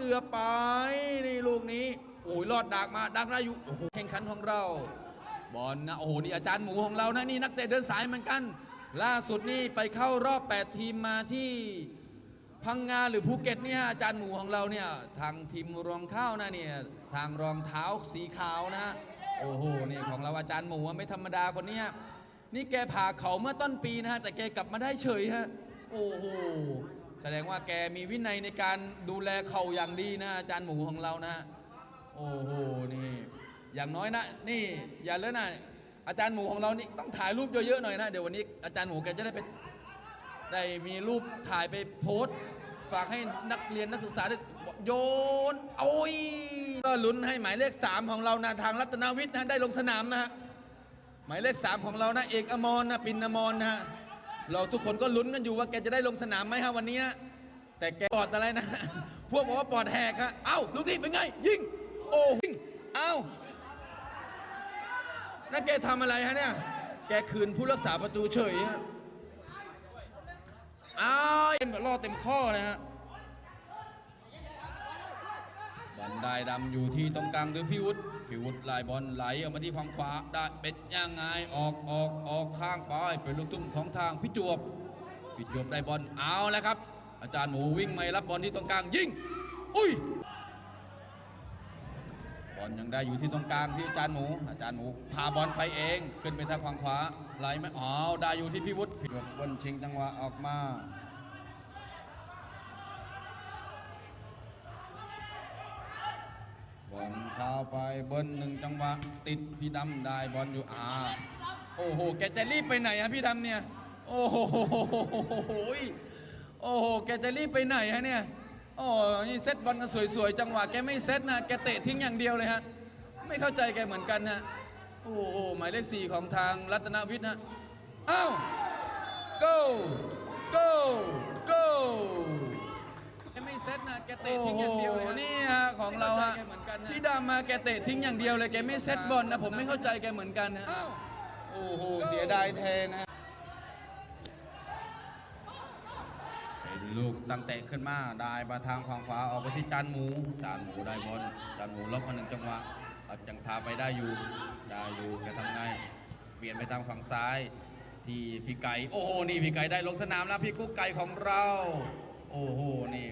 เกือบไปนี่ลูกนี้โอ้ยรอดดักมาดักได้อยู่โอ้โหแข่งขันของเรา บอลนะโอ้โหนี่อาจารย์หมูของเรานะนี่นักเตะเดินสายเหมือนกัน ล่าสุดนี่ไปเข้ารอบ 8 ทีมมาที่พังงาหรือภูเก็ตเนี่ยอาจารย์หมูของเราเนี่ยทางทีมรองข้าวนะเนี่ยทางรองเท้าสีขาวนะฮะโอ้โหนี่ของเราอาจารย์หมูไม่ธรรมดาคนเนี้ยนี่แกผ่าเขาเมื่อต้นปีนะฮะแต่แกกลับมาได้เฉยฮะโอ้โห แสดงว่าแกมีวินัยในการดูแลเข่าอย่างดีนะอาจารย์หมูของเรานะ โอ้โหนี่ อย่างน้อยนะนี่อย่าเลยนะอาจารย์หมูของเรานี่ต้องถ่ายรูปเยอะๆหน่อยนะเดี๋ยววันนี้อาจารย์หมูแกจะได้ไปได้มีรูปถ่ายไปโพสต์ ฝากให้นักเรียนนักศึกษาได้โยนโอ้ยก็ลุ้นให้หมายเลข 3 ของเรานะทางรัตนวิทย์นะได้ลงสนามนะฮะหมายเลข 3 ของเรานะเอกอมรนะปินอมรนะฮะ เราทุกคนก็ลุ้นกันอยู่ว่าแกจะได้ลงสนามไหมฮะวันนี้ แต่แกปอดอะไรนะ พวกบอกว่าปอดแหกฮะเอ้าลูกนี้เป็นไง ยิง โอ้ยิงเอ้านั่นแกทำอะไรฮะเนี่ย แกคืนผู้รักษาประตูเฉยฮะอ้าวเต็มล่อเต็มข้อนะฮะ บอลได้ดำอยู่ที่ตรงกลางหรือพี่วุฒิพี่วุฒิลายบอลไหลออกมาที่ฝั่งขวาได้เป็นยังไงออกออกออกข้างไปเป็นลูกตุ้มของทางพี่จวบพี่จวบได้บอลเอาแล้วครับ อาจารย์หมูวิ่งไม่รับบอลที่ตรงกลางยิงอุ้ยบอลยังได้อยู่ที่ตรงกลางที่อาจารย์หมู อาจารย์หมูพาบอลไปเอง ขึ้นไปทางฝั่งขวาไหลไหมอ๋อได้อยู่ที่พี่วุฒิพี่วุฒิบอลชิงจังหวะออกมา อลเข้าไปเบิ้ลหนึ่งจังหวะติดพี่ดำได้บอลอยู่อ่าโอ้โห แกจะรีบไปไหนฮะพี่ดำเนี่ย โอ้โหโอ้โห แกจะรีบไปไหนฮะเนี่ย โอ้นี่เซตบอลกันสวยๆ จังหวะแกไม่เซตนะ แกเตะทิ้งอย่างเดียวเลยฮะ ไม่เข้าใจแกเหมือนกันนะ โอ้โห หมายเลขสี่ของทางรัตนวิทย์นะ อ้าว go go go แกไม่เซตนะ แกเตะทิ้งอย่างเดียว ที่ดามาแกเตะทิ้งอย่างเดียวเลยแกไม่เซตบอลนะผมไม่เข้าใจแกเหมือนกันนะโอ้โหเสียดายแทนนะเป็นลูกตั้งเตะขึ้นมาได้มาทางฝั่งขวาออกไปที่จานหมูจานหมูได้บอลจานหมูล็อกมาหนึ่งจังหวะเอาจังพาไปได้อยู่ได้อยู่แกทำไงเปลี่ยนไปทางฝั่งซ้ายที่พี่ไก่โอ้โหนี่พี่ไก่ได้ลงสนามแล้วพี่กุ๊กไก่ของเรา โอ้โหนี่